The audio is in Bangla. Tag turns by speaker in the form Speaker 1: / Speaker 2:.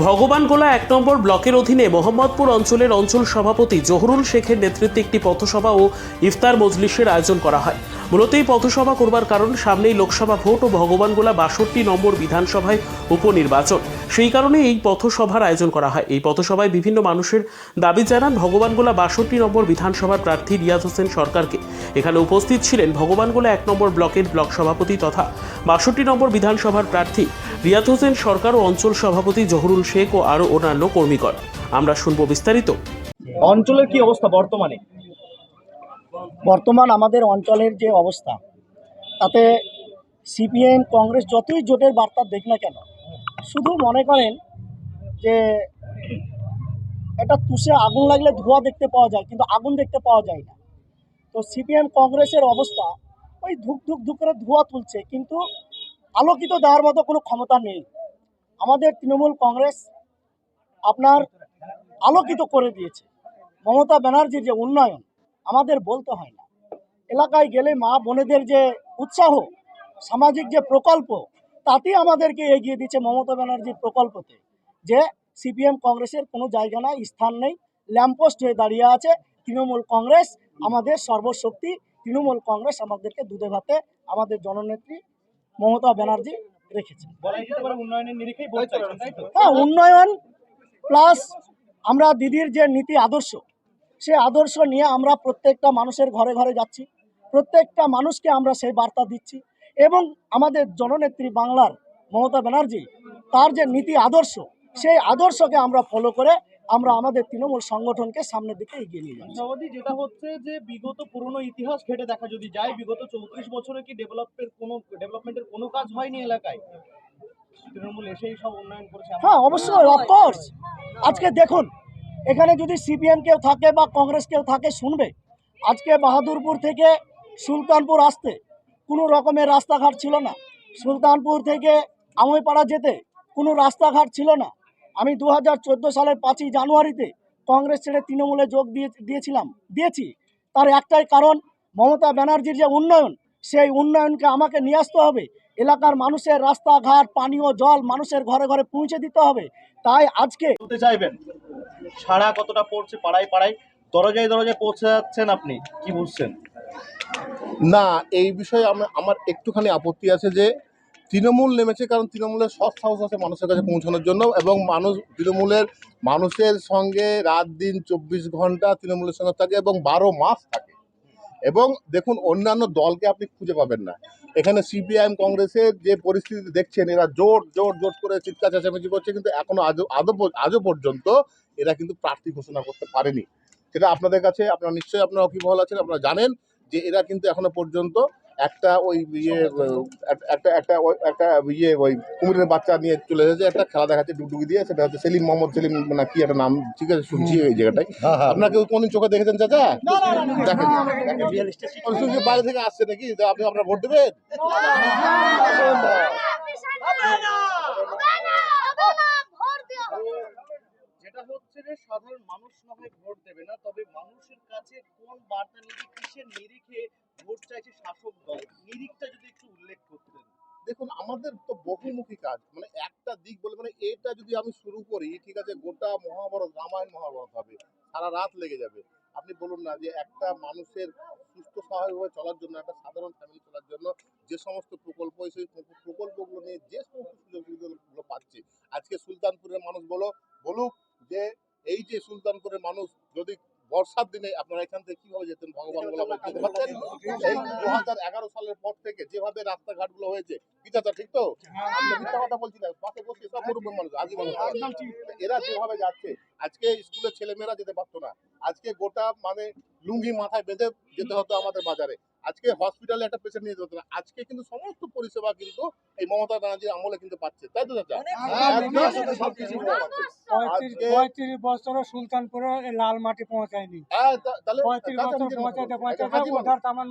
Speaker 1: ভগবানগোলা এক নম্বর ব্লকের অধীনে মোহাম্মদপুর অঞ্চলের অঞ্চল সভাপতি জহরুল শেখের নেতৃত্বে একটি পথসভা ও ইফতার মজলিসের আয়োজন করা হয়। মূলত এই পথসভা করবার কারণ সামনেই লোকসভা ভোট ও ভগবানগোলা বাষট্টি নম্বর বিধানসভায় উপনির্বাচন। সেই কারণে এই পথসভার আয়োজন করা হয়। এই পথসভায় বিভিন্ন মানুষের দাবি জানান ভগবানগোলা বাষট্টি নম্বর বিধানসভার প্রার্থী রিয়াজ হোসেন সরকারকে। এখানে উপস্থিত ছিলেন ভগবানগোলা এক নম্বর ব্লকের ব্লক সভাপতি তথা বাষট্টি নম্বর বিধানসভার প্রার্থী রিয়াজ হোসেন সরকার ও অঞ্চল সভাপতি জহরুল শেখ ও আরও অন্যান্য কর্মীকর আমরা শুনব বিস্তারিত।
Speaker 2: অঞ্চলের কি অবস্থা বর্তমানে?
Speaker 3: বর্তমান আমাদের অঞ্চলের যে অবস্থা, তাতে সিপিএম, কংগ্রেস যতই জোটের বার্তা দেখ না কেন, শুধু মনে করেন যে এটা তুষে আগুন লাগলে ধোঁয়া দেখতে পাওয়া যায়, কিন্তু আগুন দেখতে পাওয়া যায় না। তো সিপিএম, কংগ্রেসের অবস্থা ওই ধুক ধুক ধুক করে ধোঁয়া তুলছে, কিন্তু আলোকিত দেওয়ার মতো কোনো ক্ষমতা নেই। আমাদের তৃণমূল কংগ্রেস আপনার আলোকিত করে দিয়েছে। মমতা ব্যানার্জির যে উন্নয়ন, আমাদের বলতে হয় না। এলাকায় গেলে মা বোনেদের যে উৎসাহ, সামাজিক যে প্রকল্প, তাতেই আমাদেরকে এগিয়ে দিচ্ছে মমতা ব্যানার্জির প্রকল্পতে। যে সিপিএম কংগ্রেসের কোনো জায়গা নাই, স্থান নেই ল্যাম্পোস্ট হয়ে দাঁড়িয়ে আছে তৃণমূল কংগ্রেস, আমাদের সর্বশক্তি। তৃণমূল কংগ্রেস আমাদেরকে দুধে ভাতে, আমাদের জননেত্রী মমতা ব্যানার্জি রেখেছে হ্যাঁ উন্নয়ন প্লাস আমরা দিদির যে নীতি আদর্শ সে আদর্শ নিয়ে আমরা প্রত্যেকটা মানুষের ঘরে ঘরে যাচ্ছি প্রত্যেকটা মানুষকে আমরা সেই বার্তা দিচ্ছি এবং আমাদের জননেত্রী বাংলার মমতা ব্যানার্জি তার যে নীতি আদর্শ সেই আদর্শকে আমরা ফলো করে আমরা আমাদের তৃণমূল সংগঠনকে সামনের দিকে এগিয়ে নিয়ে যাচ্ছি।
Speaker 2: যেটা হচ্ছে যে বিগত পুরনো ইতিহাস ঘেটে দেখা যদি যায় বিগত চৌত্রিশ বছরে কি ডেভেলপের কোনো ডেভেলপমেন্টের কোনো কাজ হয়নি এলাকায়? তৃণমূল এসেই সব উন্নয়ন করেছে
Speaker 3: হ্যাঁ অবশ্যই অফকোর্স আজকে দেখুন এখানে যদি সিপিএম কেউ থাকে বা কংগ্রেস কেউ থাকে শুনবে। আজকে বাহাদুরপুর থেকে সুলতানপুর আসতে কোনো রকমের রাস্তাঘাট ছিল না। সুলতানপুর থেকে আমইপাড়া যেতে কোনো রাস্তাঘাট ছিল না। আমি দু হাজার চোদ্দ সালের পাঁচই জানুয়ারিতে কংগ্রেস ছেড়ে তৃণমূলে যোগ দিয়ে দিয়েছিলাম দিয়েছি। তার একটাই কারণ মমতা ব্যানার্জির যে উন্নয়ন সেই উন্নয়নকে আমাকে নিয়ে আসতে হবে। এলাকার মানুষের রাস্তাঘাট পানীয় জল মানুষের ঘরে ঘরে পৌঁছে দিতে হবে। তাই আজকে
Speaker 2: বলতে চাইবেন সারা কতটা পড়ছে পাড়ায় পাড়ায়? দরজায় দরজায় পৌঁছে যাচ্ছেন আপনি কি বুঝছেন?
Speaker 4: না এই বিষয়ে আমার আমার একটুখানি আপত্তি আছে যে তৃণমূল নেমেছে কারণ তৃণমূলের সৎ সাহস আছে মানুষের কাছে পৌঁছানোর জন্য এবং মানুষ তৃণমূলের মানুষের সঙ্গে রাত দিন চব্বিশ ঘণ্টা তৃণমূলের সঙ্গে থাকে এবং বারো মাস থাকে। এবং দেখুন, অন্যান্য দলকে আপনি খুঁজে পাবেন না। এখানে সিপিআইএম কংগ্রেসের যে পরিস্থিতি দেখছেন, এরা জোর জোর জোট করে চিৎকার, চেঁচামেচি করছে, কিন্তু এখনও আজও আজও পর্যন্ত এরা কিন্তু প্রার্থী ঘোষণা করতে পারেনি। সেটা আপনাদের কাছে, আপনারা নিশ্চয়ই আপনারা অকিবহল আছেন, আপনারা জানেন যে এরা কিন্তু এখনও পর্যন্ত একটা ওই ইয়ে একটা একটা ওই- একটা ইয়ে ওই কুমিরের বাচ্চা নিয়ে চলে এসেছে একটা খেলা দেখাচ্ছে ডুগডুগি দিয়ে সেটা হচ্ছে সেলিম মোহাম্মদ সেলিম না কি একটা নাম ঠিক আছে শুনছি ওই জায়গাটাই আপনাকে কেউ কোনদিন চোখে দেখেছেন চাচা দেখেন শুনছি বাইরে থেকে আসছে নাকি আপনি আপনার ভোট দেবেন
Speaker 2: যেটা হচ্ছে যে সাধারণ মানুষ না হয় ভোট দেবে না তবে মানুষের কাছে কোন বার্তা নিয়ে কিসের নিরিখে করতেন।
Speaker 4: দেখুন, আমাদের তো বহুমুখী কাজ। মানে একটা দিক বলে মানে এটা যদি আমি শুরু করি, ঠিক আছে, গোটা মহাভারত, রামায়ণ মহাভারত হবে, সারা রাত লেগে যাবে। আপনি বলুন না যে একটা মানুষের সুস্থ স্বাভাবিকভাবে চলার জন্য, একটা সাধারণ ফ্যামিলি চলার জন্য যে সমস্ত প্রকল্প, সেই প্র- প্রকল্পগুলো নিয়ে যে সমস্ত সুযোগ সুবিধাগুলো পাচ্ছে, আজকে সুলতানপুরের মানুষ বলো, বলুক যে এই যে সুলতানপুরের মানুষ যদি বর্ষার দিনে আপনারা এখান থেকে কীভাবে যেতেন ভগবান এই দু হাজার এগারো সালের পর থেকে যেভাবে রাস্তাঘাটগুলো হয়েছে পিতাটা ঠিক তো? মিথ্যা কথা বলছি না পাশে বসে সব মুরব্বী মানুষ মানুষ এরা যেভাবে যাচ্ছে আজকে স্কুলের ছেলেমেয়েরা যেতে পারতো না। আজকে গোটা মানে লুঙ্গি মাথায় বেঁধে যেতে হতো আমাদের বাজারে। আজকে হসপিটালে একটা পেশেন্ট নিয়ে যেতে হতো না। আজকে কিন্তু সমস্ত পরিষেবা কিন্তু এই মমতা ব্যানার্জির আমলে কিন্তু পাচ্ছে। তাই তো চাচা? সবকিছু পাচ্ছে।
Speaker 5: পঁয়ত্রিশ
Speaker 4: আজকে-
Speaker 5: পঁয়ত্রিশ বছর সুলতানপুরে লাল মাটি পৌঁছায়নি।
Speaker 4: হ্যাঁ
Speaker 5: পঁয়ত্রিশ বছর পৌঁছাতে পৌঁছাতে উদ্ধার তামান